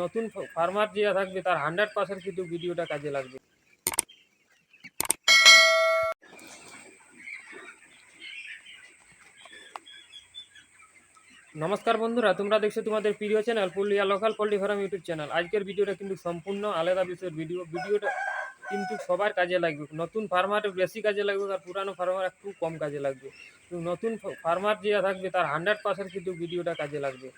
নতুন ফার্মার যে থাকবে, তার হান্ড্রেড পার্সেন্ট কিন্তু ভিডিওটা কাজে লাগবে। নমস্কার বন্ধুরা, তোমরা দেখছ তোমাদের প্রিয় channel Purulia local poultry farm YouTube channel আজকের ভিডিওটা কিন্তু সম্পূর্ণ আলাদা বিষয়ের ভিডিও। ভিডিওটা কিন্তু সবার কাজে লাগবে। নতুন ফার্মার বেশি কাজে লাগবে আর পুরানো ফার্মার একটু কম কাজে লাগবে। নতুন ফার্মার যে থাকবে তার হান্ড্রেড পার্সেন্ট কিন্তু ভিডিওটা কাজে লাগবে।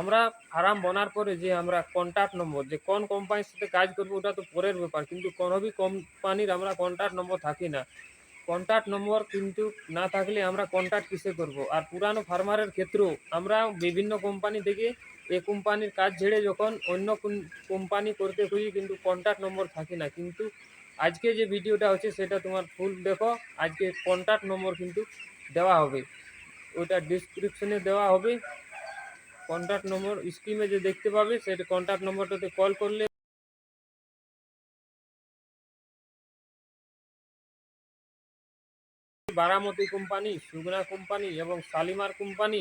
আমরা ফার্ম বনার পরে যে আমরা কন্ট্যাক্ট নম্বর যে কোন কোম্পানির সাথে কাজ করব ওটা তো পরের ব্যাপার। কিন্তু কোনো কোম্পানির আমরা কন্ট্যাক্ট নম্বর থাকি না। কন্ট্যাক্ট নম্বর কিন্তু না থাকলে আমরা কন্ট্যাক্ট কিসে করব? আর পুরানো ফার্মারের ক্ষেত্রেও আমরা বিভিন্ন কোম্পানি থেকে এ কোম্পানির কাজ ছেড়ে যখন অন্য কোম্পানি করতে খুঁজি কিন্তু কন্ট্যাক্ট নম্বর থাকে না। কিন্তু আজকে যে ভিডিওটা হচ্ছে সেটা তোমার ফুল দেখো, আজকে কন্ট্যাক্ট নম্বর কিন্তু দেওয়া হবে। ওটা ডিসক্রিপশনে দেওয়া হবে। কন্ট্যাক্ট নম্বর স্ক্রিনে যে দেখতে পাবে সেটা কন্ট্যাক্ট নম্বরটাতে কল করলে বারামতি কোম্পানি, সুগনা কোম্পানি এবং শালিমার কোম্পানি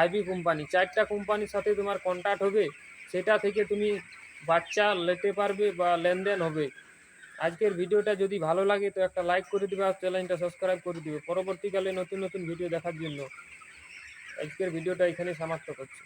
আইবি কোম্পানি, চারটা কোম্পানির সাথে তোমার কন্ট্যাক্ট হবে। সেটা থেকে তুমি বাচ্চা নিতে পারবে বা লেনদেন হবে। আজকের ভিডিওটা যদি ভালো লাগে তো একটা লাইক করে দিবে আর চ্যানেলটা সাবস্ক্রাইব করে দিবে। পরবর্তীকালে নতুন নতুন ভিডিও দেখার জন্য আজকের ভিডিওটা এখানে সমাপ্ত করছি।